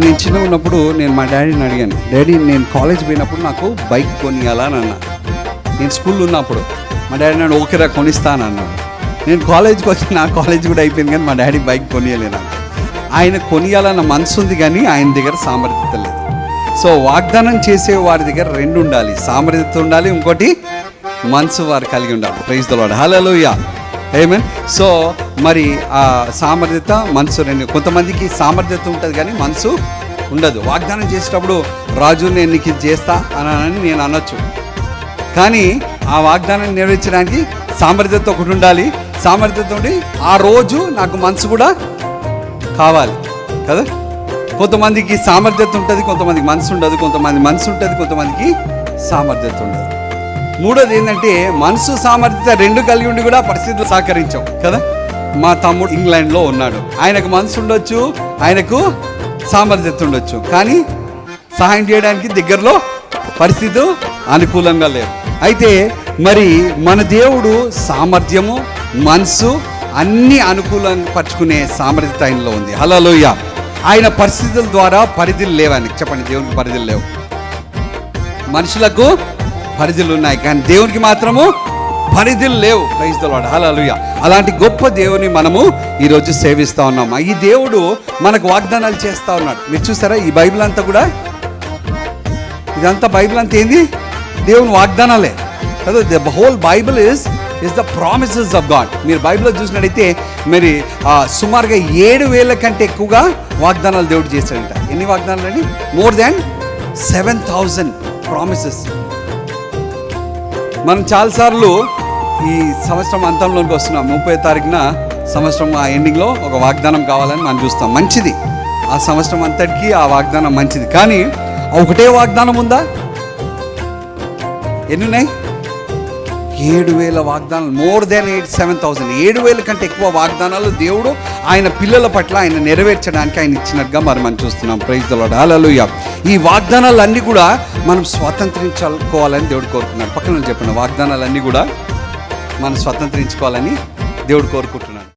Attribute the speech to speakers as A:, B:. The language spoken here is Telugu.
A: నేను చిన్న ఉన్నప్పుడు నేను మా డాడీని అడిగాను డాడీ నేను కాలేజ్ పోయినప్పుడు నాకు బైక్ కొనియాలా? అని అన్నా. నేను స్కూల్లో ఉన్నప్పుడు మా డాడీ నన్ను ఓకేరా కొనిస్తాను అన్నాను నేను కాలేజ్కి వచ్చి నా కాలేజ్ కూడా అయిపోయింది కానీ మా డాడీ బైక్ కొనియలే ఆయన కొనియాలన్న మనసు ఉంది కానీ ఆయన దగ్గర సామర్థ్యత లేదు. సో వాగ్దానం చేసే వారి దగ్గర రెండు ఉండాలి. సామర్థ్యత ఉండాలి ఇంకోటి మనసు వారు కలిగి ఉండాలి. ప్రైజ్ వాడు హలోయ ఏమేన్ సో మరి ఆ సామర్థ్యత మనసు రెండు కొంతమందికి సామర్థ్యత ఉంటుంది కానీ మనసు ఉండదు. వాగ్దానం చేసేటప్పుడు రాజు నేను నీకు ఇది చేస్తా అని నేను అనొచ్చు. కానీ ఆ వాగ్దానాన్ని నెరవేర్చడానికి సామర్థ్యత ఒకటి ఉండాలి. సామర్థ్యత ఉండి ఆ రోజు నాకు మనసు కూడా కావాలి. కదా? కొంతమందికి సామర్థ్యత ఉంటుంది కొంతమందికి మనసు ఉండదు కొంతమంది మనసు ఉంటుంది కొంతమందికి సామర్థ్యత ఉండదు. మూడోది ఏంటంటే మనసు సామర్థ్యత రెండు కలిగి ఉండి కూడా పరిస్థితులు సహకరించాం కదా? మా తమ్ముడు ఇంగ్లాండ్లో ఉన్నాడు. ఆయనకు మనసు ఉండొచ్చు ఆయనకు సామర్థ్యత ఉండొచ్చు. కానీ సహాయం చేయడానికి దగ్గరలో పరిస్థితి అనుకూలంగా లేవు అయితే మరి మన దేవుడు సామర్థ్యము మనసు అన్ని అనుకూలం పరుచుకునే సామర్థ్యత ఆయనలో ఉంది. హలోయ ఆయన పరిస్థితుల ద్వారా పరిధులు లేవని చెప్పండి దేవునికి పరిధులు లేవు. మనుషులకు పరిధులు ఉన్నాయి. కానీ దేవునికి మాత్రము పరిధులు లేవు. క్రైస్తవాడు హలలుయ అలాంటి గొప్ప దేవుని మనము ఈరోజు సేవిస్తూ ఉన్నాం. ఈ దేవుడు మనకు వాగ్దానాలు చేస్తూ ఉన్నాడు. మీరు చూసారా ఈ బైబిల్ అంతా కూడా? ఇదంతా బైబిల్ అంతా ఏంది? దేవుని వాగ్దానాలే. కదా the whole Bible is is the promises of God మీరు బైబిల్లో చూసినట్టయితే మరి సుమారుగా ఏడు వేల కంటే ఎక్కువగా వాగ్దానాలు దేవుడు చేశాడంట. ఎన్ని వాగ్దానాలు అండి? More than seven thousand promises మనం చాలాసార్లు ఈ సంవత్సరం అంతంలోకి వస్తున్నాం ముప్పై తారీఖున సంవత్సరం ఆ ఎండింగ్లో ఒక వాగ్దానం కావాలని మనం చూస్తాం. మంచిది. ఆ సంవత్సరం అంతటికి ఆ వాగ్దానం మంచిది. కానీ ఒకటే వాగ్దానం ఉందా? ఎన్ని ఉన్నాయి? ఏడు వేల వాగ్దానాలు more than eight seven thousand ఏడు వేల కంటే ఎక్కువ వాగ్దానాలు దేవుడు ఆయన పిల్లల పట్ల ఆయన నెరవేర్చడానికి ఆయన ఇచ్చినట్టుగా మరి మనం చూస్తున్నాం. ప్రైజ్ దలాడ్ ఈ వాగ్దానాలన్నీ కూడా మనం స్వతంత్రించుకోవాలని దేవుడు కోరుకున్నాడు. పక్కన చెప్పిన వాగ్దానాలన్నీ కూడా మనం స్వతంత్రించుకోవాలని దేవుడు కోరుకుంటున్నాడు.